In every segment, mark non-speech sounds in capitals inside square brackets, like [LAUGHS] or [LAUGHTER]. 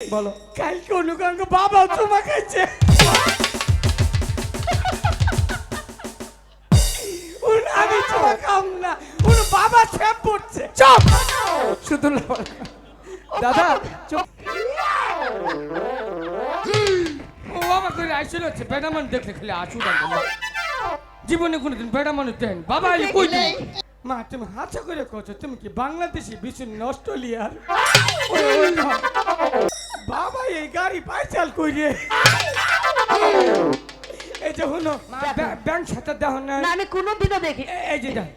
বলো। কালকে অনুকাঙ্গ বাবা চুমা খাইছে আমি চুমা খাম না। উন বাবা পড়ছে। চুপ! শুধু দাদা চুপ। ও বাবা করে আইসল হচ্ছে বেটা মানুষ দেখলে খালি আসু জীবনে কোনোদিন বেটা মানুষ দেন বাবা আইলে কই মা তুমি হাসা করে কছো তুমি কি বাংলাদেশি বিশ্ব অস্ট্রেলিয়ার? না। বাবা এই গাড়ি পাইচাল কই রে এই যে হলো ব্যাংক সাথে দেখো না। না আমি কোনোদিনও দেখি এই যে দেখ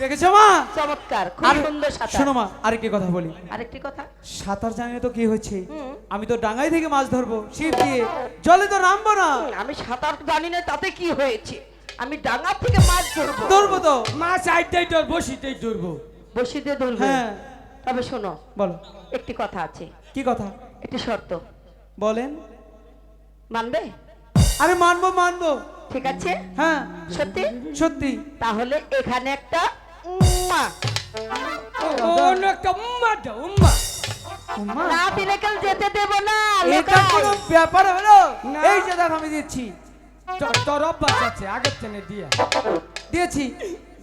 দেখেছ মা? চমৎকার খুব সুন্দর সাঁতার। শোনো মা আরেকটি কথা বলি। আরেকটি কথা। সাঁতার জানি তো কি হচ্ছে? আমি তো ডাঙাই থেকে মাছ ধরবো ছিপ দিয়ে। জলে তো নামবো না। আমি সাঁতার জানি না তাতে কি হয়েছে? আমি ডাঙা থেকে মাছ ধরবো। ধরবো তো। মাছ চাইতেই তোর বসিতেই ধরবো। বসি দিয়ে ধরবো? হ্যাঁ। তবে শোনো বলো। একটি কথা আছে। কি কথা? একটি শর্ত। বলেন। মানবে? আরে মানবো মানবো। ঠিক আছে? হ্যাঁ। সত্যি? সত্যি। তাহলে এখানে একটা উম্মা। অন্য একটা উম্মা দাও উম্মা। না দিলে কেউ যেতে দেবো না এটা। কোনো ব্যাপার হলো? এই যে দেখ আমি দিচ্ছি। তোর তোর অভ্যাস আছে আগের টেনে দিয়া। দিয়েছি।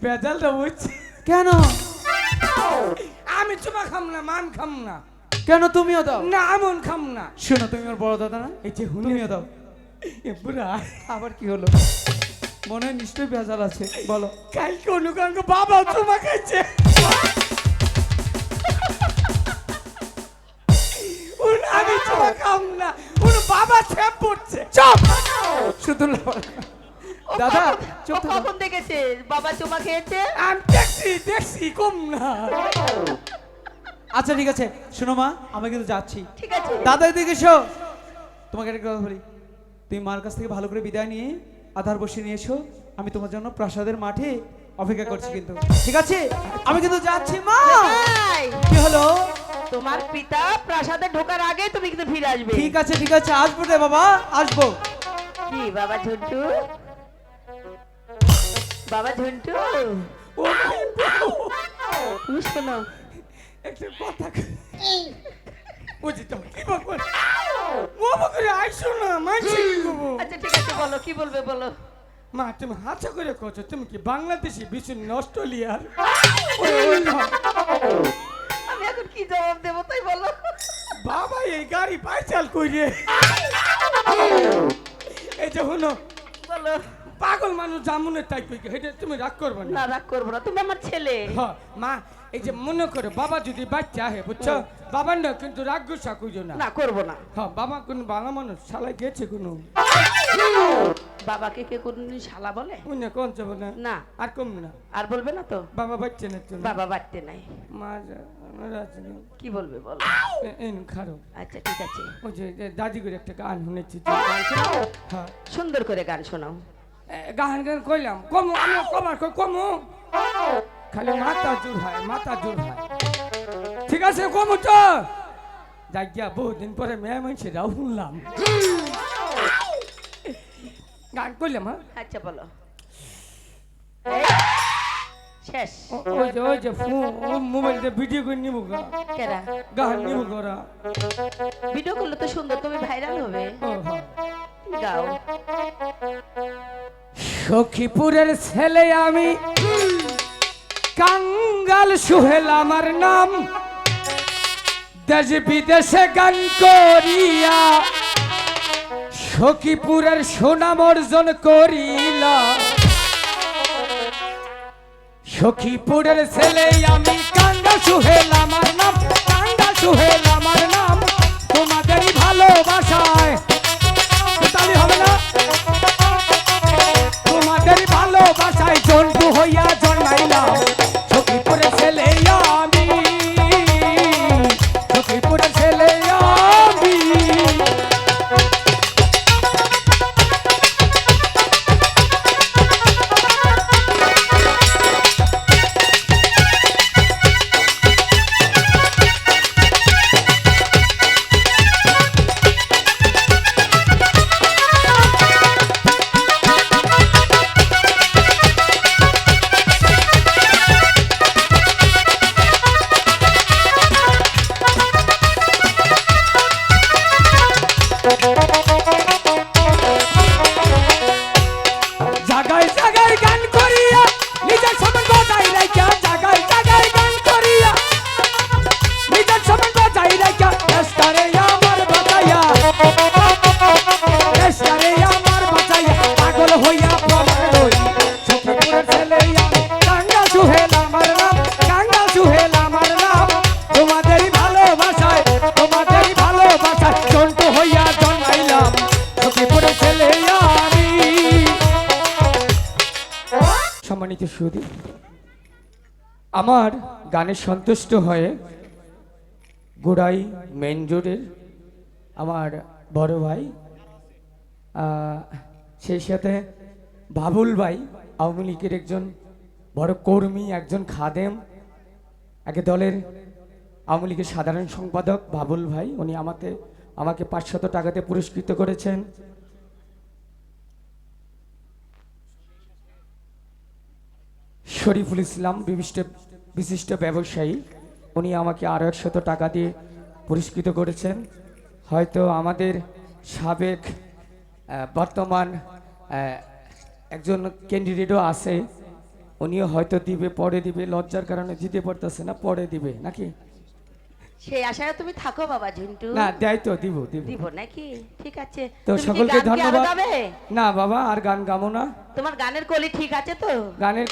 বেজালটা বুঝছি। কেন? আমি চুমা খাম না মান খাম না। কেন তুমিও দাও? না আমন খাম না। শোনো তুমি আমার বড় দাদা না? এই যে তুমিও দাও। বুড়া। আবার কি হলো? মনে হয় নিশ্চয়ই ভেজাল আছে। বলো। কালকে অনুকাঙ্গ বাবা চুমা খাইছে [LAUGHS] আমি চুমা খাম না। উন বাবা ছেপ পড়ছে। চুপ! দাদা কখন- দেখেছে বাবা চুমা খেয়েছে আমি দেখছি দেখছি কম না। আচ্ছা ঠিক আছে। শোনো মা আমি কিন্তু যাচ্ছি। ঠিক আছে। দাদা এদিকে এসো। তোমাকে একটা কথা বলি। তুমি মার কাছ থেকে ভালো করে বিদায় নিয়ে আধার বসে নিয়ে এসো। আমি তোমার জন্য প্রাসাদের মাঠে অপেক্ষা করছি কিন্তু। ঠিক আছে? আমি কিন্তু যাচ্ছি মা! কি হলো? তোমার পিতা প্রাসাদে ঢোকার আগে তুমি কিন্তু ফিরে আসবে। ঠিক আছে ঠিক আছে। আসব রে বাবা আসব। কি বাবা ঝন্টু? বাবা ঝন্টু? শোনো। একটা কথা বুঝি তো কি বলব? ও বকরে আইসো না মানছি আচ্ছা ঠিক আছে বলো কি বলবে বলো? মা তুমি হাসা করে কছো তুমি কি বাংলাদেশি বিশ্ব অস্ট্রেলিয়ার? [LAUGHS] আমি এখন কি জবাব দেবো তাই বলো। বাবা এই গাড়ি পাইচাল কই রে [LAUGHS] এই যে হলো বলো। পাগল মানুষ জামুনের টাইপ কই এটা তুমি রাগ করবে না। না রাগ করব না। তুমি আমার ছেলে। হ, মা এই যে মনে করে বাবা যদি বাচ্চা আহে বুঝছ? বাবার না কিন্তু রাগ গুসা কুজো না। না করব না। হ্যাঁ বাবা কোন বাংলা মানুষ শালা গেছে কোনো। বাবাকে কে কোনদিন শালা বলে? অন্য কোন যাব না। না আর কম না। আর বলবে না তো? বাবা বাচ্চা না তো বাবা বাড়তে নাই। মা কি বলবে বলো? এ- এই খারো আচ্ছা ঠিক আছে। ওই যে যে দাদি করে একটা গান শুনেছি। হ্যাঁ। সুন্দর করে গান শোনাও। গান গান কইলাম। কমু আমি কমার কই কমু। খালি মাথা জোর হয় মাথা জোর হয় ঠিক আছে কমু তো যাই গিয়া বহুদিন পরে মেয়ে মানুষেরাও শুনলাম। গান করলাম হ্যাঁ? আচ্ছা বলো। শেষ। ওই যে ওই যে মোবাইল দিয়ে ভিডিও করে নিব গা। কেরা? গান নিব গরা ভিডিও করলে তো সুন্দর তুমি ভাইরাল হবে। গাও। সখীপুরের ছেলে আমি। কাঙ্গাল সুহেল আমার নাম। দেশ বিদেশে গান করিয়া সখীপুরের সুনাম অর্জন করিলা। সখীপুরের ছেলে, আমি কান্দা সুহেল, আমার নাম, কান্দা সুহেল, আমার নাম। তোমাদেরই ভালোবাসায় সুদী আমার গানে সন্তুষ্ট হয়ে গোড়াই মেন রোডের আমার বড় ভাই সেই সাথে বাবুল ভাই, আওয়ামী লীগের একজন বড় কর্মী, একজন খাদেম এক দলের আওয়ামী লীগের সাধারণ সম্পাদক বাবুল ভাই, উনি আমাকে আমাকে পাঁচশত টাকাতে পুরস্কৃত করেছেন। শরীফুল ইসলাম বিশিষ্ট বিশিষ্ট ব্যবসায়ী। উনি আমাকে আরও একশত টাকা দিয়ে পুরস্কৃত করেছেন। হয়তো আমাদের সাবেক বর্তমান একজন ক্যান্ডিডেটও আছে। উনিও হয়তো দিবে পরে দিবে লজ্জার কারণে দিতে পারতেছে না পরে দিবে নাকি? সেই আশায় তুমি থাকো বাবা ঝিন্টু। না দেয় তো দিব দিব। দিব নাকি? ঠিক আছে। তো সকলকে ধন্যবাদ। না বাবা আর গান গামো না। তোমার গানের কলি ঠিক আছে তো? গানের